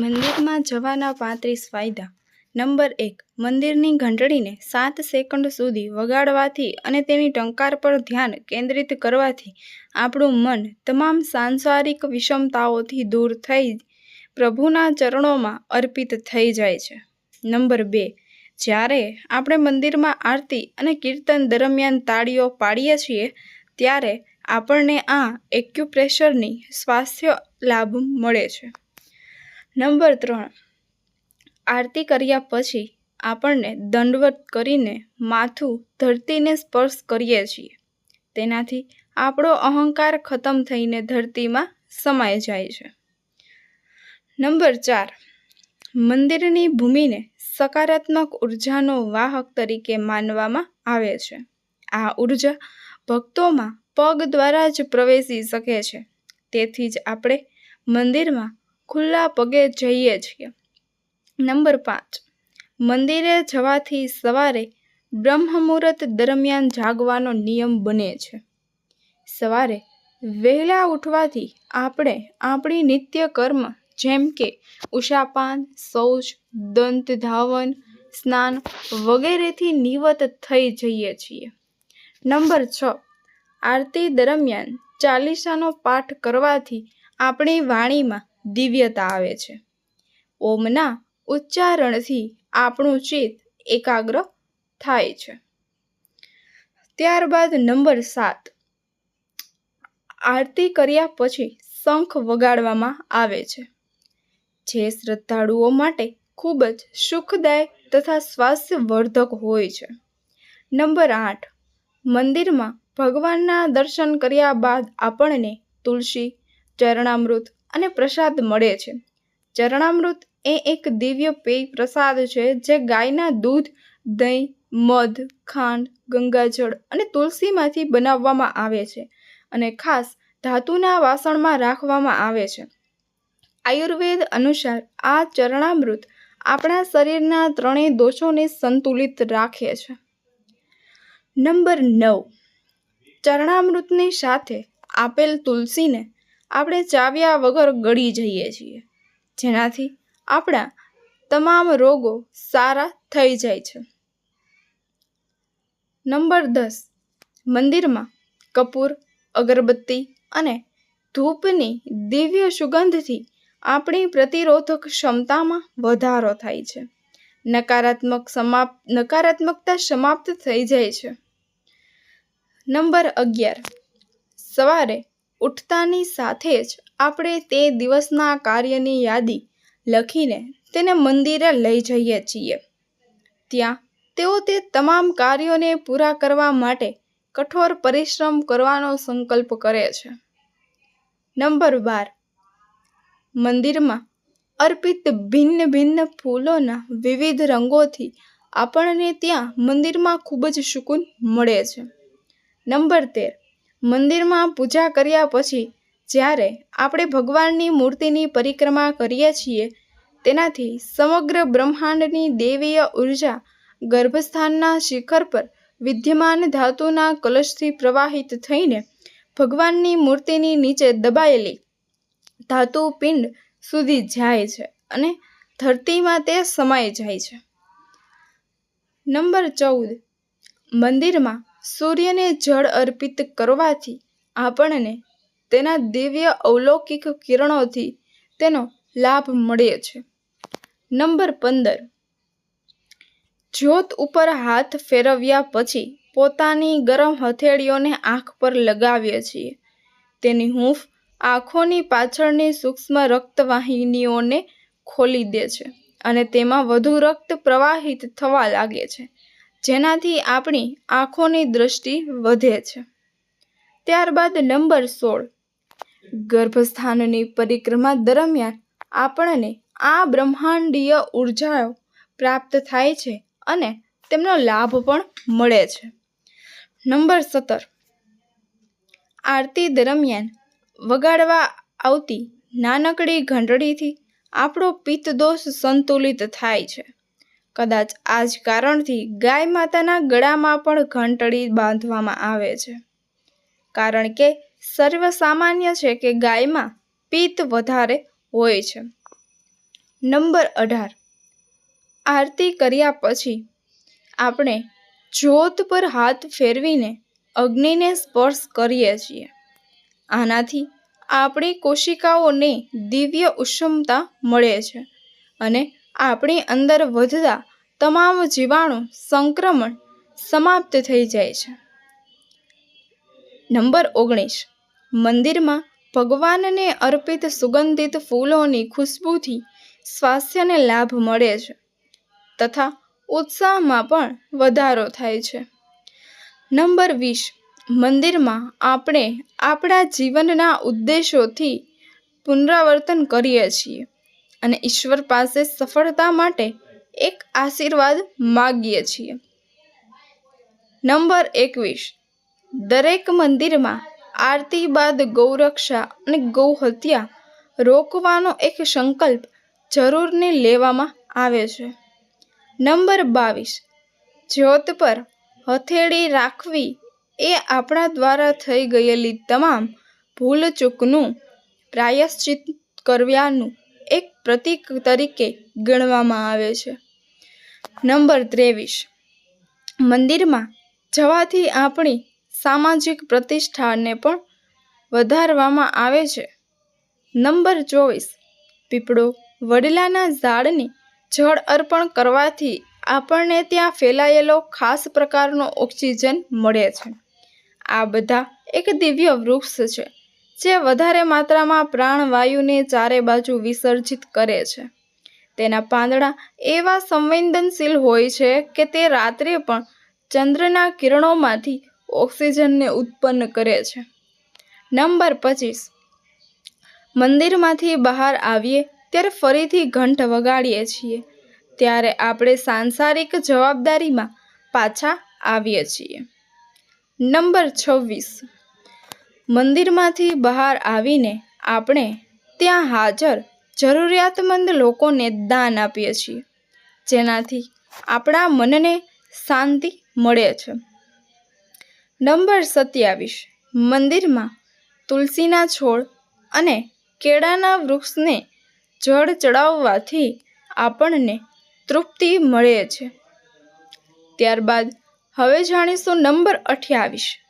મંદિરમાં જવાના પાંત્રીસ ફાયદા. નંબર એક, મંદિરની ઘંટડીને સાત સેકન્ડ સુધી વગાડવાથી અને તેની ટંકાર પર ધ્યાન કેન્દ્રિત કરવાથી આપણું મન તમામ સાંસારિક વિષમતાઓથી દૂર થઈ પ્રભુના ચરણોમાં અર્પિત થઈ જાય છે. નંબર બે, જ્યારે આપણે મંદિરમાં આરતી અને કીર્તન દરમિયાન તાળીઓ પાડીએ છીએ, ત્યારે આપણને આ એક્યુપ્રેશરની સ્વાસ્થ્ય લાભ મળે છે. નંબર ત્રણ. આરતી કર્યા પછી આપણને દંડવત કરીને માથું ધરતીને સ્પર્શ કરીએ છીએ. તેનાથી આપણો અહંકાર ખતમ થઈને ધરતીમાં સમાઈ જાય છે. નંબર ચાર. મંદિરની ભૂમિને સકારાત્મક ઉર્જાનો વાહક તરીકે માનવામાં આવે છે. આ ઊર્જા ભક્તોમાં પગ દ્વારા જ પ્રવેશી શકે છે. તેથી જ આપણે મંદિરમાં ખુલ્લા પગે જઈએ છીએ. નંબર પાંચ. મંદિરે જવાથી સવારે બ્રહ્મ મુહૂર્ત દરમિયાન જાગવાનો નિયમ બને છે. સવારે વહેલા ઉઠવાથી આપણે આપણી નિત્ય કર્મ જેમ કે ઉષાપાન, શૌચ, દંત ધાવન, સ્નાન વગેરેથી નિવૃત્ત થઈ જઈએ છીએ. નંબર છ. આરતી દરમિયાન ચાલીસાનો પાઠ કરવાથી આપણી વાણીમાં દિવ્યતા આવે છે. ઓમના ઉચ્ચારણથી આપણું ચિત્ત એકાગ્ર થાય છે. ત્યારબાદ નંબર સાત. આરતી કર્યા પછી શંખ વગાડવામાં આવે છે. જે શ્રદ્ધાળુઓ માટે ખૂબ જ સુખદાયક તથા સ્વાસ્થ્યવર્ધક હોય છે. નંબર આઠ. મંદિરમાં ભગવાનના દર્શન કર્યા બાદ આપણને તુલસી, ચરણામૃત અને પ્રસાદ મળે છે. ચરણામૃત એ એક દિવ્ય પેય પ્રસાદ છે જે ગાયના દૂધ, દહીં, મધ, ખાંડ, ગંગાજળ અને તુલસીમાંથી બનાવવામાં આવે છે અને ખાસ ધાતુના વાસણમાં રાખવામાં આવે છે. આયુર્વેદ અનુસાર આ ચરણામૃત આપણા શરીરના ત્રણેય દોષોને સંતુલિત રાખે છે. નંબર નવ. ચરણામૃતની સાથે આપેલ તુલસીને આપણે ચાવ્યા વગર ગળી જઈએ છીએ. જેનાથી આપણા તમામ રોગો સારા થઈ જાય છે. નંબર દસ. મંદિરમાં કપૂર, અગરબત્તી અને ધૂપની દિવ્ય સુગંધથી આપણી પ્રતિરોધક ક્ષમતામાં વધારો થાય છે. નકારાત્મક સમાપ્ત નકારાત્મકતા સમાપ્ત થઈ જાય છે. નંબર અગિયાર. સવારે ઉઠતાની સાથે જ આપણે તે દિવસના કાર્યની યાદી લખીને તેને મંદિરે લઈ જઈએ છીએ. ત્યાં તેઓ તે તમામ કાર્યોને પૂરા કરવા માટે કઠોર પરિશ્રમ કરવાનો સંકલ્પ કરે છે. નંબર બાર. મંદિરમાં અર્પિત ભિન્ન ભિન્ન ફૂલોના વિવિધ રંગોથી આપણને ત્યાં મંદિરમાં ખૂબ જ સુકૂન મળે છે. નંબર તેર. મંદિરમાં પૂજા કર્યા પછી જ્યારે આપણે ભગવાનની મૂર્તિની પરિક્રમા કરીએ છીએ, તેનાથી સમગ્ર બ્રહ્માંડની દેવીય ઊર્જા ગર્ભસ્થાનના શિખર પર વિદ્યમાન ધાતુના કલશથી પ્રવાહિત થઈને ભગવાનની મૂર્તિની નીચે દબાયેલી ધાતુ પિંડ સુધી જાય છે અને ધરતીમાં તે સમાઈ જાય છે. નંબર ચૌદ. મંદિરમાં સૂર્યને જળ અર્પિત કરવાથી આપણને તેના દિવ્ય અવલૌકિક કિરણોથી તેનો લાભ મળે છે. નંબર પંદર. જ્યોત ઉપર હાથ ફેરવ્યા પછી પોતાની ગરમ હથેળીઓને આંખ પર લગાવીએ છીએ. તેની હૂંફ આંખોની પાછળની સૂક્ષ્મ રક્તવાહિનીઓને ખોલી દે છે અને તેમાં વધુ રક્ત પ્રવાહિત થવા લાગે છે. જેનાથી આપણી આંખોની દૃષ્ટિ વધે છે. ત્યારબાદ નંબર સોળ. ગર્ભસ્થાનની પરિક્રમા દરમિયાન આપણને આ બ્રહ્માંડીય ઉર્જાઓ પ્રાપ્ત થાય છે અને તેમનો લાભ પણ મળે છે. નંબર સત્તર. આરતી દરમિયાન વગાડવા આવતી નાનકડી ઘંટડીથી આપણો પિત્તદોષ સંતુલિત થાય છે. કદાચ આ જ કારણથી ગાય માતાના ગળામાં પણ ઘંટડી બાંધવામાં આવે છે. કારણ કે સર્વસામાન્ય છે કે ગાયમાં પિત્ત વધારે હોય છે. નંબર અઢાર. આરતી કર્યા પછી આપણે જ્યોત પર હાથ ફેરવીને અગ્નિને સ્પર્શ કરીએ છીએ. આનાથી આપણી કોશિકાઓને દિવ્ય ઉષ્મતા મળે છે અને આપણી અંદર વધતા તમામ જીવાણુ સંક્રમણ સમાપ્ત થઈ જાય છે. નંબર ઓગણીસ. મંદિરમાં ભગવાનને અર્પિત સુગંધિત ફૂલોની ખુશ્બુથી સ્વાસ્થ્યને લાભ મળે છે તથા ઉત્સાહમાં પણ વધારો થાય છે. નંબર વીસ. મંદિરમાં આપણે આપણા જીવનના ઉદ્દેશોથી પુનરાવર્તન કરીએ છીએ. અને ઈશ્વર પાસે સફળતા માટે એક આશીર્વાદ માગીએ છીએ. નંબર એકવીસ. દરેક મંદિરમાં આરતી બાદ ગૌરક્ષા અને ગૌહત્યા રોકવાનો એક સંકલ્પ જરૂરને લેવામાં આવે છે. નંબર બાવીસ. જ્યોત પર હથેળી રાખવી એ આપણા દ્વારા થઈ ગયેલી તમામ ભૂલચૂકનું પ્રાયશ્ચિત કરવાનું એક પ્રતીક તરીકે ગણવામાં આવે છે. નંબર ત્રેવીસ. મંદિરમાં જવાથી આપણી સામાજિક પ્રતિષ્ઠાને પણ વધારવામાં આવે છે. નંબર ચોવીસ. પીપળો વડલાના ઝાડને જળ અર્પણ કરવાથી આપણને ત્યાં ફેલાયેલો ખાસ પ્રકારનો ઓક્સિજન મળે છે. આ બધા એક દિવ્ય વૃક્ષ છે. જે વધારે માત્રામાં પ્રાણવાયુને ચારે બાજુ વિસર્જિત કરે છે. તેના પાંદડા એવા સંવેદનશીલ હોય છે કે તે રાત્રે પણ ચંદ્રના કિરણોમાંથી ઓક્સિજનને ઉત્પન્ન કરે છે. નંબર પચીસ. મંદિરમાંથી બહાર આવીએ ત્યારે ફરીથી ઘંટ વગાડીએ છીએ. ત્યારે આપણે સાંસારિક જવાબદારીમાં પાછા આવીએ છીએ. નંબર છવ્વીસ. મંદિરમાંથી બહાર આવીને આપણે ત્યાં હાજર જરૂરિયાતમંદ લોકોને દાન આપીએ છીએ, જેનાથી આપણા મનને શાંતિ મળે છે. નંબર સત્યાવીસ. મંદિરમાં તુલસીના છોડ અને કેળાના વૃક્ષને જળ ચડાવવાથી આપણને તૃપ્તિ મળે છે. ત્યારબાદ હવે જાણીશું નંબર અઠ્યાવીસ.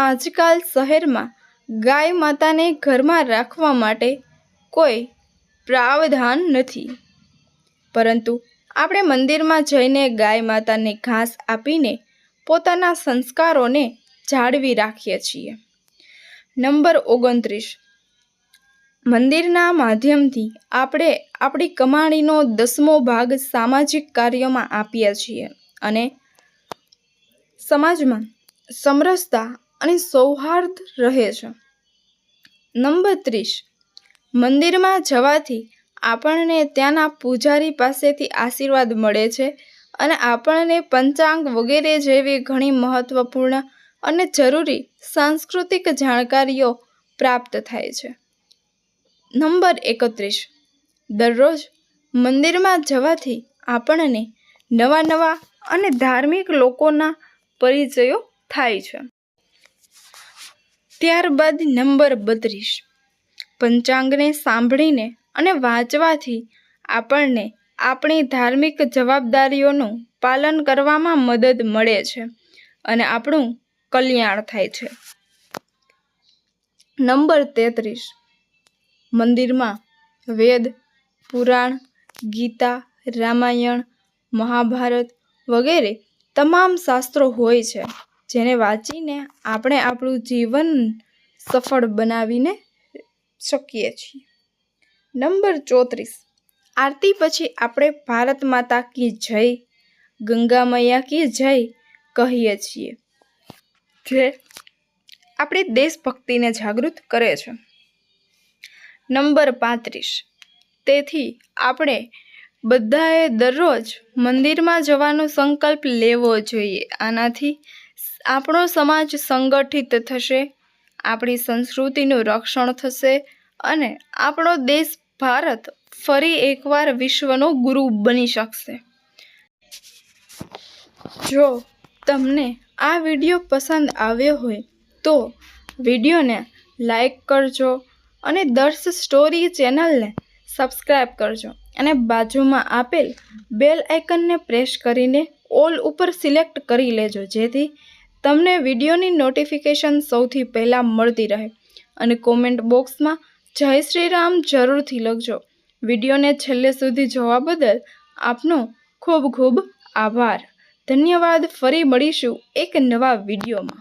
આજકાલ શહેરમાં ગાય માતાને ઘરમાં રાખવા માટે કોઈ પ્રાવધાન નથી. પરંતુ આપણે મંદિરમાં જઈને ગાય માતાને ઘાસ આપીને પોતાના સંસ્કારોને જાળવી રાખીએ છીએ. નંબર ઓગણત્રીસ. મંદિરના માધ્યમથી આપણે આપણી કમાણીનો દસમો ભાગ સામાજિક કાર્યોમાં આપીએ છીએ અને સમાજમાં સમરસતા અને સૌહાર્દ રહે છે. નંબર ત્રીસ. મંદિરમાં જવાથી આપણને ત્યાંના પૂજારી પાસેથી આશીર્વાદ મળે છે અને આપણને પંચાંગ વગેરે જેવી ઘણી મહત્વપૂર્ણ અને જરૂરી સાંસ્કૃતિક જાણકારીઓ પ્રાપ્ત થાય છે. નંબર એકત્રીસ. દરરોજ મંદિરમાં જવાથી આપણને નવા નવા અને ધાર્મિક લોકોના પરિચયો થાય છે. ત્યારબાદ નંબર બત્રીસ. પંચાંગને સાંભળીને અને વાંચવાથી આપણને આપણી ધાર્મિક જવાબદારીઓનું પાલન કરવામાં મદદ મળે છે અને આપણું કલ્યાણ થાય છે. નંબર તેત્રીસ. મંદિરમાં વેદ, પુરાણ, ગીતા, રામાયણ, મહાભારત વગેરે તમામ શાસ્ત્રો હોય છે. જેને વાંચીને આપણે આપણું જીવન સફળ બનાવીને શકીએ છીએ. નંબર ચોત્રીસ. આરતી પછી આપણે ભારત માતા કી જય, ગંગા મૈયા કી જય કહીએ છીએ, જે આપણી દેશભક્તિને જાગૃત કરે છે. નંબર પાંત્રીસ. તેથી આપણે બધાએ દરરોજ મંદિરમાં જવાનો સંકલ્પ લેવો જોઈએ. આનાથી આપણો સમાજ સંગઠિત થશે, આપણી સંસ્કૃતિનું રક્ષણ થશે અને આપણો દેશ ભારત ફરી એકવાર વિશ્વનો ગુરુ બની શકશે. જો તમને આ વીડિયો પસંદ આવ્યો હોય તો વિડીયોને લાઈક કરજો અને દર્શ સ્ટોરી ચેનલને સબસ્ક્રાઈબ કરજો અને બાજુમાં આપેલ બેલ આઇકનને પ્રેસ કરીને ઓલ ઉપર સિલેક્ટ કરી લેજો જેથી તમને વિડીયોની નોટિફિકેશન સૌથી પહેલાં મળતી રહે. અને કોમેન્ટ બોક્સમાં જય શ્રી રામ જરૂરથી લખજો. વિડીયોને છેલ્લે સુધી જોવા બદલ આપનો ખૂબ ખૂબ આભાર. ધન્યવાદ. ફરી મળીશું એક નવા વિડીયોમાં.